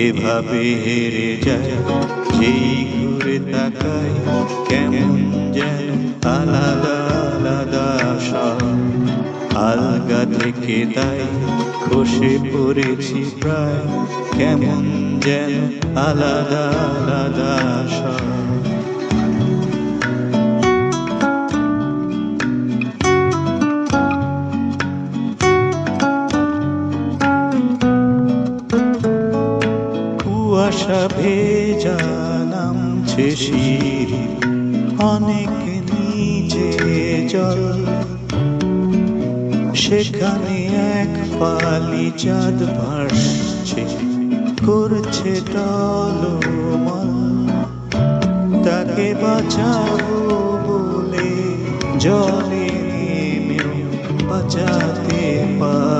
এভাবে হেরে যায় সেই ঘুরে তাকায় কেমন যেন আলাদা আলাদা সব। আলগা থেকে তাই খসে পড়েছি প্রায়। কেমন যেন আলাদা আলাদা সব। কুয়াশা ভেজা নামছে শিরি, অনেক নিচে জল সেখানে এক পালি চাঁদ ভাসছে, করছে টলমল। তাকে বাঁচাবো বলে জলে নেমেও বাঁচাতে পারি।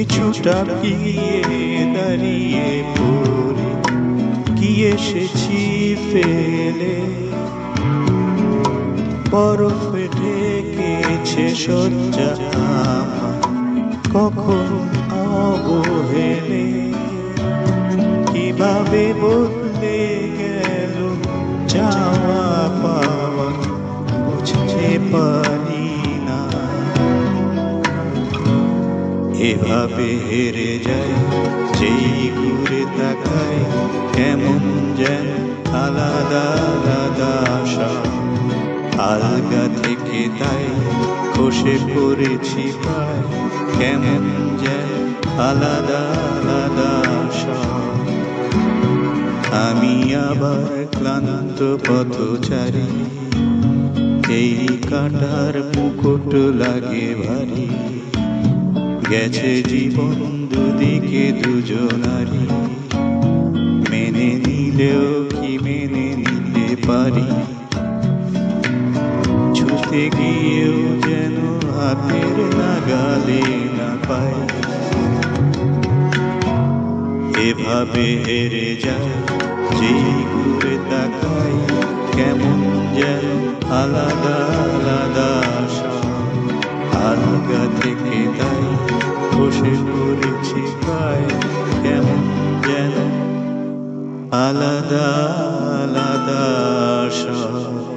কিছুটা গিয়ে দাঁড়িয়ে পড়ে কি এসেছি ফেলে বরফে ঢেকেছে শয্যা কখন অবহেলে কীভাবে বদলে গেল চাওয়া পাওয়া বুঝতে পারি এভাবে হেরে যায়, যেই ঘুরে তাকায়, কেমন যেন আলাদা আলাদা আশা। আলগা থেকে তাই খসে পড়েছি প্রায় কেমন যেন আলাদা আলাদা আশা। আমি আবার ক্লান্ত পথচারী, এই কাটার মুকুট লাগে ভারী। গেছে জীবন দুদিকে দুজনারি মেনে নিলেও কি মেনে নিতে পারি? ছুটে গিয়েও যেন হাতের নাগালে না পাই। এভাবে হেরে যায় যেই ঘুরে তাকাই, কেমন যেন আলাদা আলাদা আলাদা আশা।